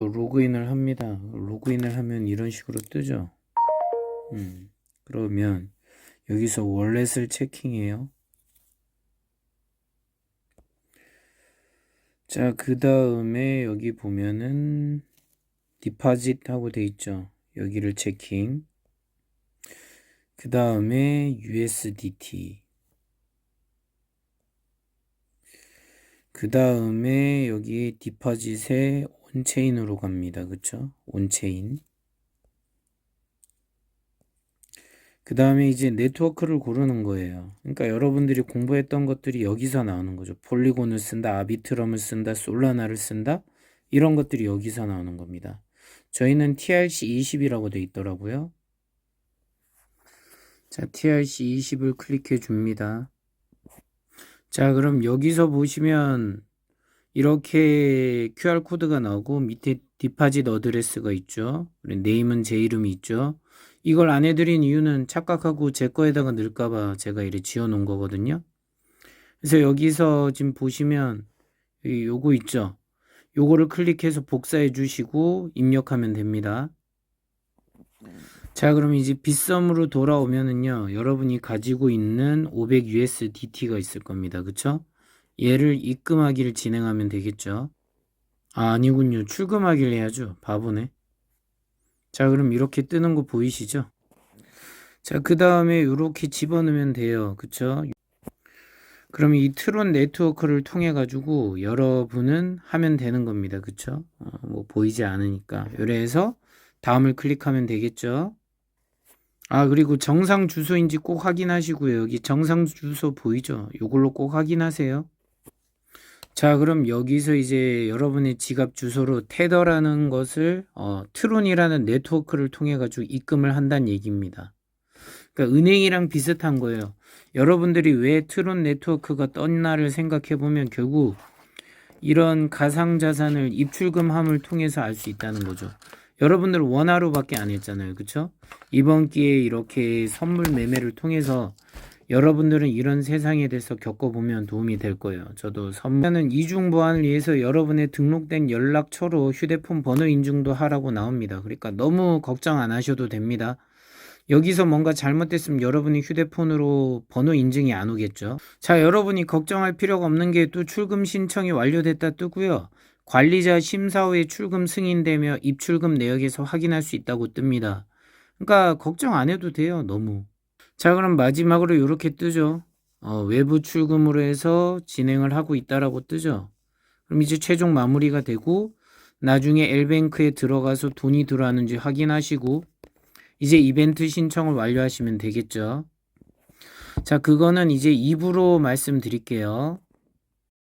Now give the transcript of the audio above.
로그인을 합니다. 로그인을 하면 이런 식으로 뜨죠. 음, 그러면 여기서 월렛을 체킹해요. 자, 그 다음에 여기 보면은 디파짓 하고 돼 있죠. 여기를 체킹. 그 다음에 USDT. 그 다음에 여기 디파짓에 온체인으로 갑니다. 그쵸? 온체인. 그 다음에 이제 네트워크를 고르는 거예요. 그러니까 여러분들이 공부했던 것들이 여기서 나오는 거죠. 폴리곤을 쓴다, 아비트럼을 쓴다, 솔라나를 쓴다. 이런 것들이 여기서 나오는 겁니다. 저희는 TRC20이라고 돼 있더라고요. 자, TRC20을 클릭해 줍니다. 자, 그럼 여기서 보시면 이렇게 QR코드가 나오고 밑에 디파짓 어드레스가 있죠. 그리고 네임은 제 이름이 있죠. 이걸 안 해드린 이유는 착각하고 제 거에다가 넣을까봐 제가 이렇게 지어 놓은 거거든요. 그래서 여기서 지금 보시면 이 요거 있죠. 요거를 클릭해서 복사해 주시고 입력하면 됩니다. 자, 그럼 이제 빗썸으로 돌아오면은요, 여러분이 가지고 있는 500 USDT가 있을 겁니다. 그쵸? 얘를 입금하기를 진행하면 되겠죠. 아, 아니군요. 출금하기를 해야죠. 바보네. 자, 그럼 이렇게 뜨는 거 보이시죠? 자, 그 다음에 이렇게 집어넣으면 돼요. 그쵸? 그럼 이 트론 네트워크를 통해 가지고 여러분은 하면 되는 겁니다. 그쵸? 어, 뭐 보이지 않으니까. 요래서 다음을 클릭하면 되겠죠? 아, 그리고 정상 주소인지 꼭 확인하시고요. 여기 정상 주소 보이죠? 요걸로 꼭 확인하세요. 자, 그럼 여기서 이제 여러분의 지갑 주소로 테더라는 것을 어, 트론이라는 네트워크를 통해 가지고 입금을 한다는 얘기입니다. 그러니까 은행이랑 비슷한 거예요. 여러분들이 왜 트론 네트워크가 떴나를 생각해 보면 결국 이런 가상 자산을 입출금함을 통해서 알 수 있다는 거죠. 여러분들 원화로밖에 안 했잖아요. 그쵸? 이번 기회에 이렇게 선물 매매를 통해서 여러분들은 이런 세상에 대해서 겪어보면 도움이 될 거예요. 저도 선물은 이중 보안을 위해서 여러분의 등록된 연락처로 휴대폰 번호 인증도 하라고 나옵니다. 그러니까 너무 걱정 안 하셔도 됩니다. 여기서 뭔가 잘못됐으면 여러분이 휴대폰으로 번호 인증이 안 오겠죠. 자, 여러분이 걱정할 필요가 없는 게 또 출금 신청이 완료됐다 뜨고요. 관리자 심사 후에 출금 승인되며 입출금 내역에서 확인할 수 있다고 뜹니다. 그러니까 걱정 안 해도 돼요. 너무. 자, 그럼 마지막으로 이렇게 뜨죠. 어, 외부 출금으로 해서 진행을 하고 있다라고 뜨죠. 그럼 이제 최종 마무리가 되고 나중에 엘뱅크에 들어가서 돈이 들어왔는지 확인하시고 이제 이벤트 신청을 완료하시면 되겠죠. 자, 그거는 이제 입으로 말씀드릴게요.